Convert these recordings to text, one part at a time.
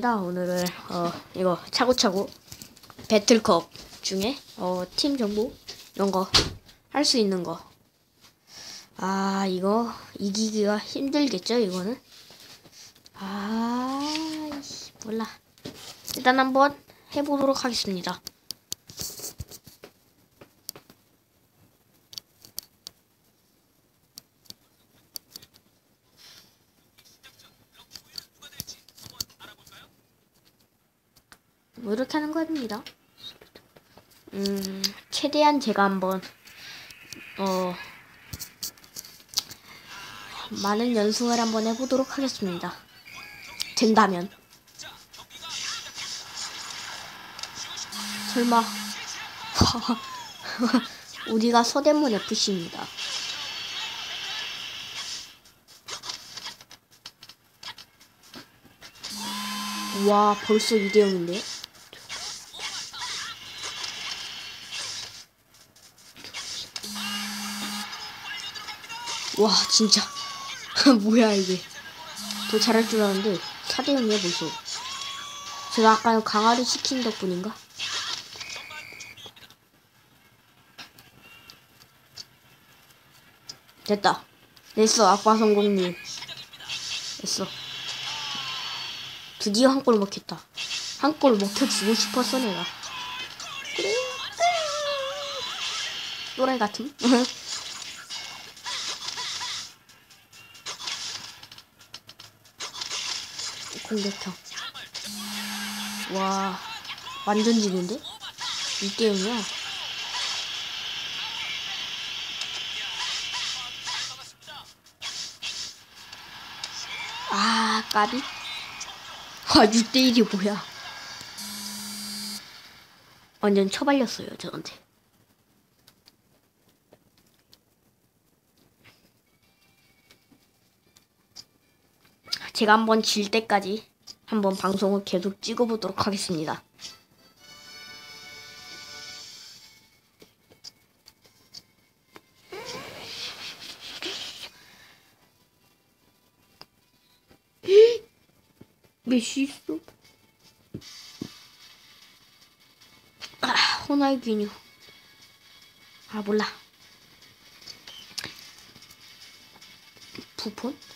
나 오늘은 어 이거 차고차고 배틀컵 중에 어 팀 정보 이런 거 할 수 있는 거. 아 이거 이기기가 힘들겠죠 이거는. 아 몰라. 일단 한번 해보도록 하겠습니다. 하는 겁니다. 음, 최대한 제가 한번 어 많은 연습을 한번 해보도록 하겠습니다. 된다면. 설마 우리가 서대문 FC입니다. 와 벌써 2대 0인데? 와 진짜. 뭐야 이게. 더 잘할 줄 알았는데 4대 0이야 벌써. 제가 아까 강화를 시킨 덕분인가? 됐다. 됐어 아빠 성공률 됐어. 드디어 한 골 먹혔다. 한 골 먹혀주고 싶었어 내가. 그래. 또라이 같은 공격형. 와, 완전 지는데? 1대 0이야. 아, 까비? 와, 6대 1이 뭐야? 완전 처발렸어요, 저한테. 제가 한번 질 때까지 한번 방송을 계속 찍어보도록 하겠습니다. 메시 있어? 아, 호날두뉴. 아, 몰라. 부폰?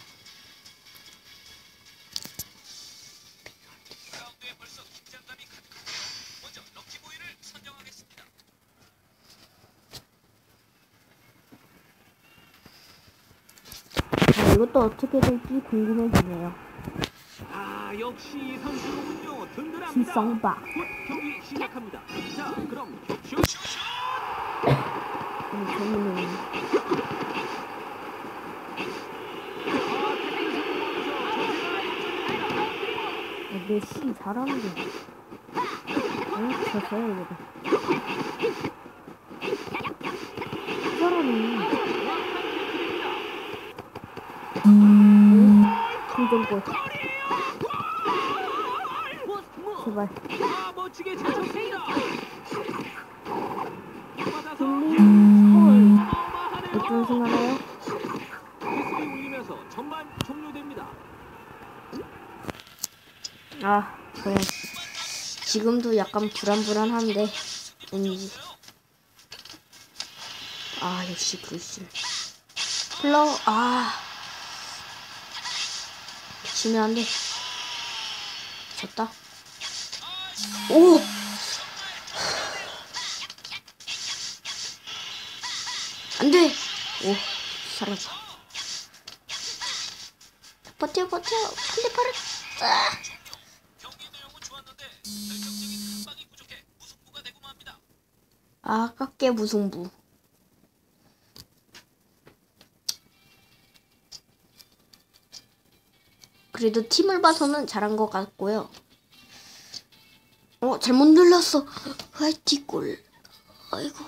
이것도 어떻게 될지 궁금해지네요. 아 역시 이 선수로군요. 든든합니다. 신성박. 곧 경기 시작합니다. 자 그럼 슛. 음, 재밌는. 아, 메시 잘하는데. 응, 졌어요, 이거. 이 공정골. 제발. 홀. 어마어마하네요. 어떤 종료됩니다. 아, 그래. 지금도 약간 불안불안한데, 왠지. 아, 역시 브루스. 플러, 아. 지면 안 돼. 됐다. 오! 안 돼! 오, 살았어. 버텨, 버텨. 빨리, 빨리. 아! 아깝게 무승부. 그래도 팀을 봐서는 잘한 것 같고요. 어, 잘못 눌렀어. 화이팅 골. 아이고.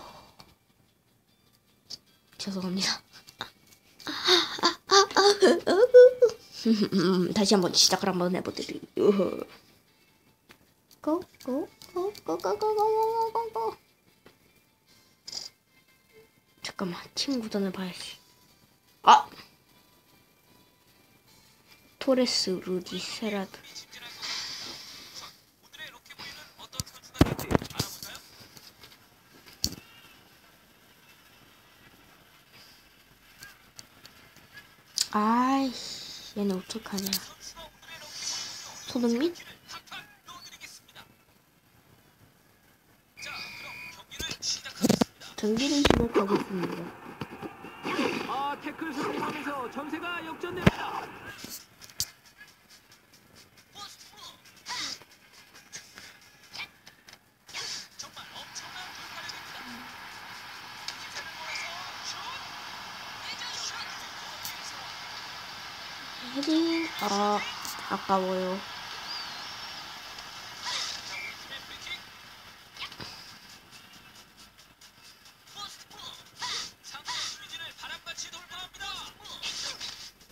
죄송합니다. 음, 다시 한번 시작을 한번 해보드리. 고고고 고 고 고 고 고 고 고. 잠깐만 팀 구단을 봐야지. 아 포레스 루디, 세라드. 아이 얘는 어떡하냐. 손흥민? 경기를 시작하겠습니다. 아, 태클 성공하면서 점세가 역전됩니다.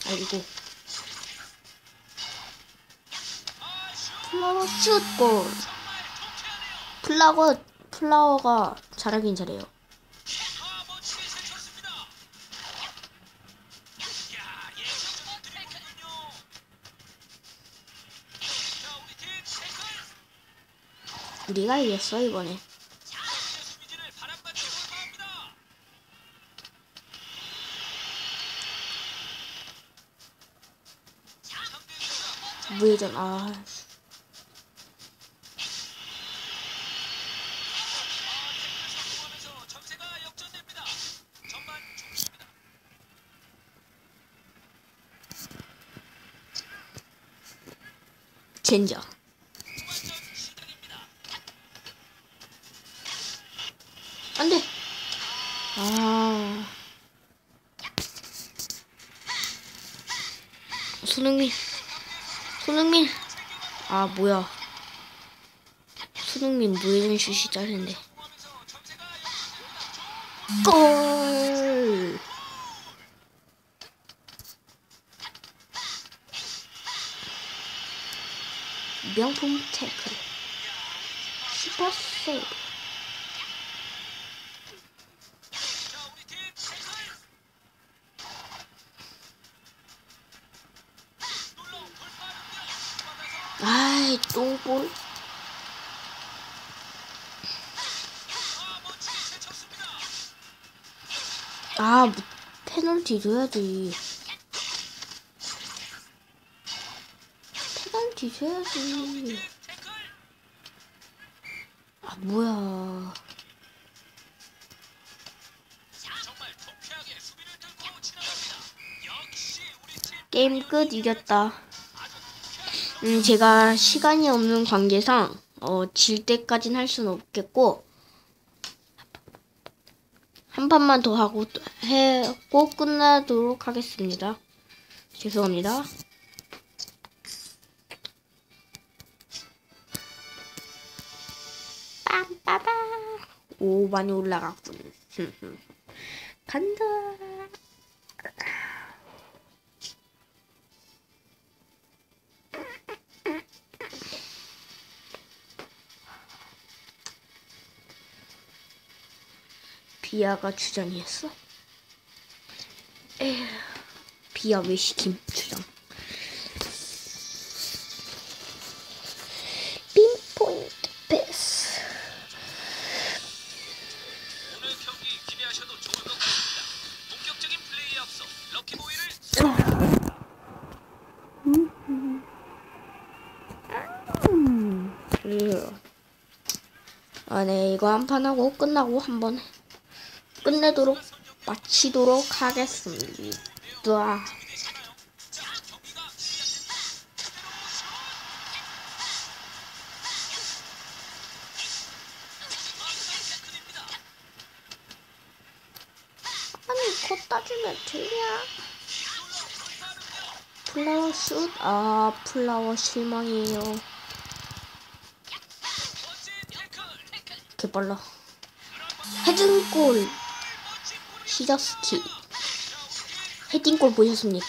아이고. 아, 슛! 플라워 슛골. 플라워, 플라워가 잘하긴 잘해요. 우리가 이겼어, 이번에. 무회전, 아. 젠장. 손흥민. 아, 뭐야. 손흥민 무회전 슛이 짜는데. 골! 명품 태클. 슈퍼 세이브. 이, 똥볼. 아, 뭐, 페널티 줘야지. 페널티 줘야지. 아, 뭐야. 게임 끝 이겼다. 음, 제가 시간이 없는 관계상, 어, 질 때까진 할 수는 없겠고, 한 판만 더 하고, 해, 꼭 끝나도록 하겠습니다. 죄송합니다. 빰빠바. 오, 많이 올라갔군. 간다. 비아가 주장이었어? 에휴, 비아 왜 시킴 주장? 핀포인트 패스. 오늘 경기 기대하셔도 좋을 것 같습니다. 본격적인 플레이에 앞서 럭키 보이를 으. 아, 네, 이거 한 판 하고 끝나고 한번 끝내도록 마치도록 하겠습니다. 아니, 코 따주면 되냐? 플라워 슛? 아, 플라워 실망이에요. 개빨라. 헤딩골. 시저스키. 헤딩골 보셨습니까?